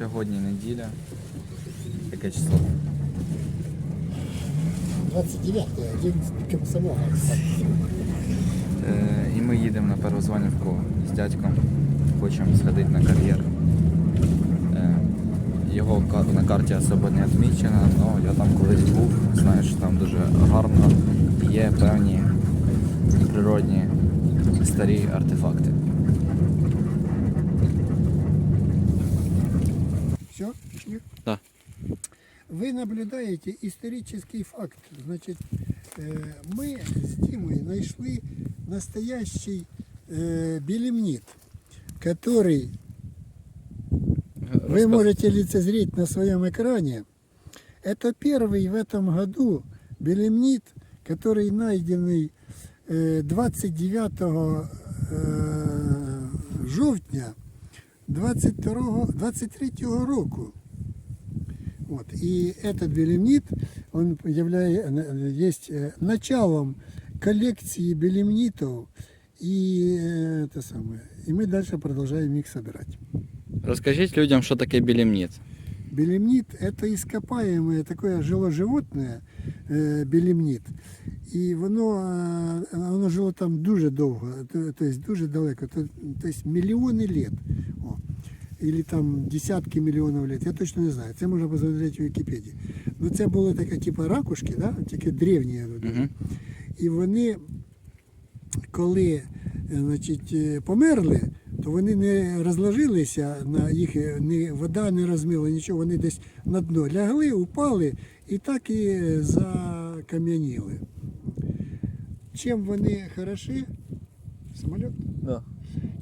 Сьогодні неділя. Яке число? 29 день комсомола. Е, і ми їдемо на Первозванівку з дядьком. Хочемо сходити на кар'єр. Е, його на карті особо не відмічено, але я там колись був, знаю, що там дуже гарно є певні природні старі артефакти. Пішли? Да. Вы наблюдаете исторический факт. Значит, э, мы с Димой нашли настоящий э, белемнит, который вы можете лицезреть на своем экране. Это первый в этом году белемнит, который найденный э, 29 э, жовтня 22, 23 року. Вот. И этот белемнит, он является, есть э, началом коллекции белемнитов. И, э, это самое, и мы дальше продолжаем их собирать. Розкажіть людям, що таке білімніт. Белемнит – это ископаемое такое жило животное, э, белемнит. І воно, е, воно жило там дуже довго, то, то есть дуже далеко, то, то есть мільйони лет. Или там десятки мільйонів лет, я точно не знаю. Це можна посмотрети в Вікіпедії. Ну це були такі типу ракушки, да? тільки древні. я думаю. Угу. І вони, коли значить, е, померли, то вони не розложилися на їх, е, ні вода не розмила, нічого, вони десь на дно лягли, упали і так і закам'яніли. Чим вони хороші? Самоліт? Да.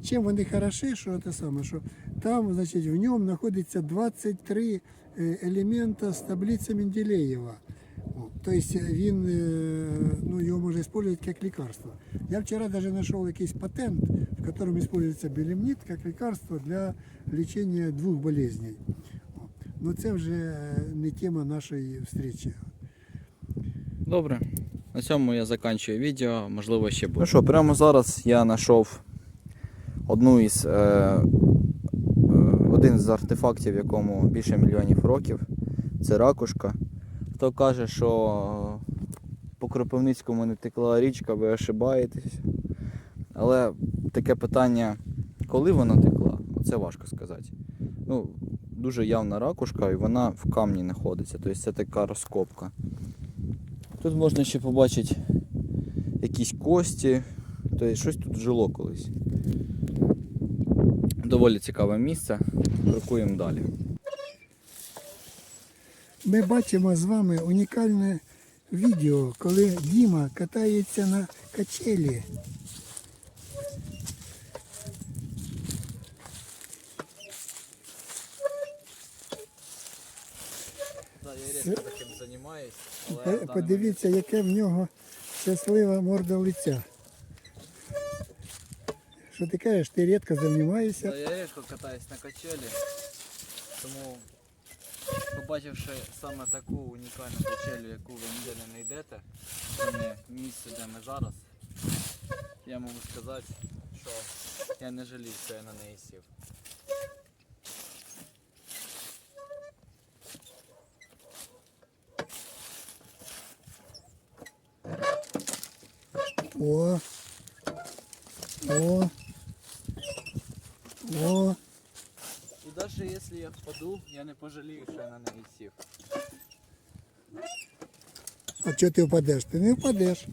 Чим вони хороші, що це саме, що там, значить, в ньому знаходиться 23 е, елемента з таблиці Менделєєва. О, Тобто він, е, ну, його можна використовувати як лікарство. Я вчора навіть знайшов якийсь патент, в якому використовується белемнит як лікарство для лічення двох болезней. О, Ну це вже не тема нашої зустрічі. Добре. На цьому я закінчую відео, можливо, ще буде. Ну що, прямо зараз я знайшов одну із е, е, один з артефактів, якому більше мільйонів років. Це ракушка. Хто каже, що по Кропивницькому не текла річка, ви ошибаєтесь. Але таке питання, коли вона текла, це важко сказати. Ну, дуже явна ракушка і вона в камні знаходиться. Тобто це така розкопка. Тут можна ще побачити якісь кості, тобто щось тут жило колись. Доволі цікаве місце. Крокуємо далі. Ми бачимо з вами унікальне відео, коли Діма катається на качелі. Я рідко таким займаюся, По- Подивіться, яке в нього щаслива морда лиця. Що ти кажеш, ти рідко займаєшся? я рідко катаюсь на качелі, тому побачивши саме таку унікальну качелю, яку ви ніде не знайдете, саме місце, де ми зараз, я можу сказати, що я не жалію, що я на неї сів. О. О. О. І даже якщо я впаду, я не пожалію, що я на неї сів. А чого ти впадеш? Ти не впадеш.